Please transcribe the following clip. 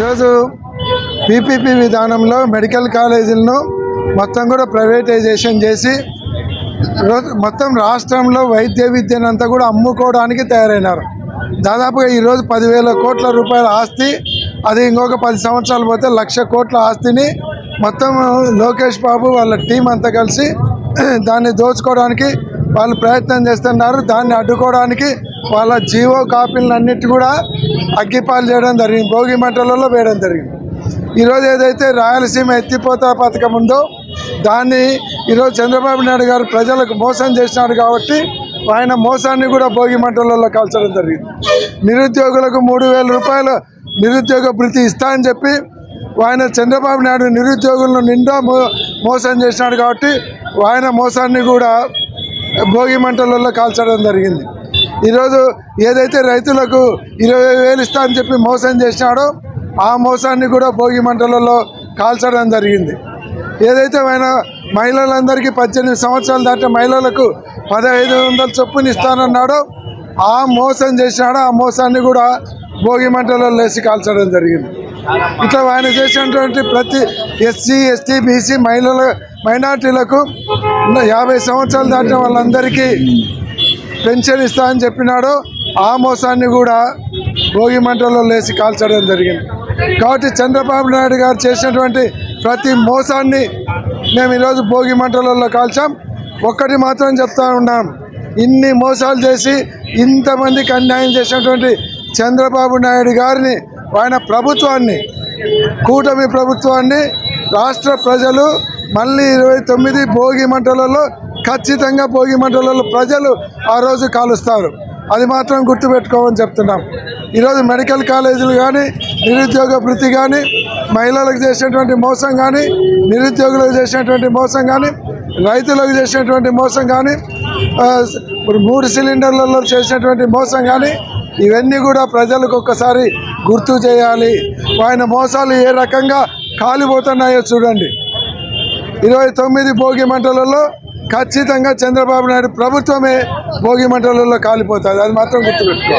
ఈరోజు పీపీపీ విధానంలో మెడికల్ కాలేజీలను మొత్తం కూడా ప్రైవేటైజేషన్ చేసి మొత్తం రాష్ట్రంలో వైద్య విద్యనంతా కూడా అమ్ముకోవడానికి తయారైనారు. దాదాపుగా ఈరోజు పదివేల కోట్ల రూపాయల ఆస్తి అది ఇంకొక పది సంవత్సరాలు పోతే లక్ష కోట్ల ఆస్తిని మొత్తం లోకేష్ బాబు వాళ్ళ టీం అంతా కలిసి దాన్ని దోచుకోవడానికి వాళ్ళు ప్రయత్నం చేస్తున్నారు దాన్ని అడ్డుకోవడానికి వాళ్ళ జీవో కాపీలన్నిటి కూడా అగ్గిపాలు చేయడం జరిగింది భోగి మంటలలో వేయడం జరిగింది. ఈరోజు ఏదైతే రాయలసీమ ఎత్తిపోతా పథకం ఉందో దాన్ని ఈరోజు చంద్రబాబు నాయుడు గారు ప్రజలకు మోసం చేసినాడు కాబట్టి ఆయన మోసాన్ని కూడా భోగి మంటలలో కాల్చడం జరిగింది. నిరుద్యోగులకు మూడు వేల రూపాయలు నిరుద్యోగ భృతి ఇస్తా అని చెప్పి ఆయన చంద్రబాబు నాయుడు నిరుద్యోగులను నిండా మో మోసం చేసినాడు కాబట్టి ఆయన మోసాన్ని కూడా భోగి మంటలలో కాల్చడం జరిగింది. ఈరోజు ఏదైతే రైతులకు ఇరవై వేలు ఇస్తా అని చెప్పి మోసం చేసినాడో ఆ మోసాన్ని కూడా భోగి మంటలలో కాల్చడం జరిగింది. ఏదైతే ఆయన మహిళలందరికీ పద్దెనిమిది సంవత్సరాలు దాటిన మహిళలకు పదహైదు వందల చొప్పున ఇస్తానన్నాడో ఆ మోసం చేసినాడో ఆ మోసాన్ని కూడా భోగి మంటలలో లేచి కాల్చడం జరిగింది. ఇట్లా ఆయన చేసినటువంటి ప్రతి ఎస్సీ ఎస్టీ బీసీ మహిళల మైనార్టీలకు ఉన్న యాభై సంవత్సరాలు దాటిన వాళ్ళందరికీ పెన్షన్ ఇస్తా అని చెప్పినాడు. ఆ మోసాన్ని కూడా భోగి మంటల్లో లేచి కాల్చడం జరిగింది. కాబట్టి చంద్రబాబు నాయుడు గారు చేసినటువంటి ప్రతి మోసాన్ని మేము ఈరోజు భోగి మంటలలో కాల్చాం. ఒక్కటి మాత్రం చెప్తా ఉన్నాం. ఇన్ని మోసాలు చేసి ఇంతమందికి అన్యాయం చేసినటువంటి చంద్రబాబు నాయుడు గారిని ఆయన ప్రభుత్వాన్ని కూటమి ప్రభుత్వాన్ని రాష్ట్ర ప్రజలు మళ్ళీ ఇరవై తొమ్మిది భోగి మంటలలో ఖచ్చితంగా భోగి మంటలలో ప్రజలు ఆ రోజు కాలుస్తారు. అది మాత్రం గుర్తుపెట్టుకోమని చెప్తున్నాం. ఈరోజు మెడికల్ కాలేజీలు కానీ నిరుద్యోగ వృత్తి కానీ మహిళలకు చేసినటువంటి మోసం కానీ నిరుద్యోగులకు చేసినటువంటి మోసం కానీ రైతులకు చేసినటువంటి మోసం కానీ మూడు సిలిండర్లలో చేసినటువంటి మోసం కానీ ఇవన్నీ కూడా ప్రజలకు ఒక్కసారి గుర్తు చేయాలి. ఆయన మోసాలు ఏ రకంగా కాలిపోతున్నాయో చూడండి. ఇరవై తొమ్మిది భోగి మంటలలో ఖచ్చితంగా చంద్రబాబు నాయుడు ప్రభుత్వమే భోగి మంటలలో కాలిపోతుంది అది మాత్రం గుర్తుపెట్టుకో.